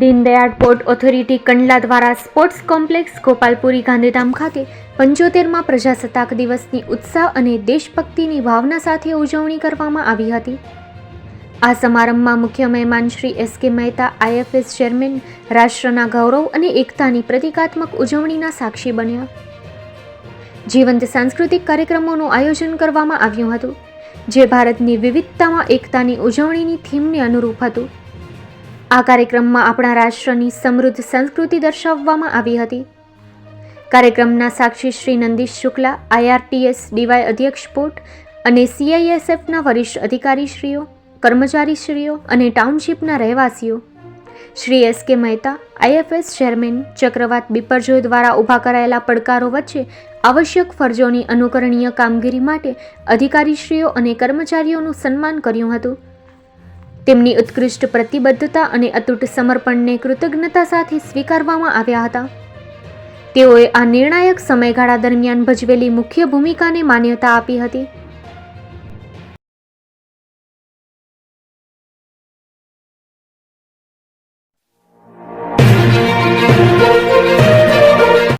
Deendayal port authority Kandla દ્વારા sports complex ગોપાલપુરી Gandhidham ખાતે પંચોતેરમાં પ્રજાસત્તાક દિવસની ઉત્સાહ અને દેશભક્તિની ભાવના સાથે ઉજવણી કરવામાં આવી હતી. આ સમારંભમાં મુખ્ય મહેમાન શ્રી એસ કે મહેતા આઈએફએસ ચેરમેન, રાષ્ટ્રના ગૌરવ અને એકતાની પ્રતિકાત્મક ઉજવણીના સાક્ષી બન્યા. જીવંત સાંસ્કૃતિક કાર્યક્રમોનું આયોજન કરવામાં આવ્યું હતું, જે ભારતની વિવિધતામાં એકતાની ઉજવણીની થીમને અનુરૂપ હતું. આ કાર્યક્રમમાં આપણા રાષ્ટ્રની સમૃદ્ધ સંસ્કૃતિ દર્શાવવામાં આવી હતી. કાર્યક્રમના સાક્ષી શ્રી નંદીશ શુક્લા આઈઆરટીએસ ડીવાય અધ્યક્ષ પોર્ટ અને સીઆઈએસએફના વરિષ્ઠ અધિકારીશ્રીઓ, કર્મચારીશ્રીઓ અને ટાઉનશીપના રહેવાસીઓ. શ્રી એસ કે મહેતા આઈએફએસ ચેરમેન ચક્રવાત બિપરજોય દ્વારા ઊભા કરાયેલા પડકારો વચ્ચે આવશ્યક ફરજોની અનુકરણીય કામગીરી માટે અધિકારીશ્રીઓ અને કર્મચારીઓનું સન્માન કર્યું હતું. તેમની ઉત્કૃષ્ટ પ્રતિબદ્ધતા અને અતૂટ સમર્પણને કૃતજ્ઞતા સાથે સ્વીકારવામાં આવ્યા હતા. તેઓએ આ નિર્ણાયક સમયગાળા દરમિયાન ભજવેલી મુખ્ય ભૂમિકાને માન્યતા આપી હતી.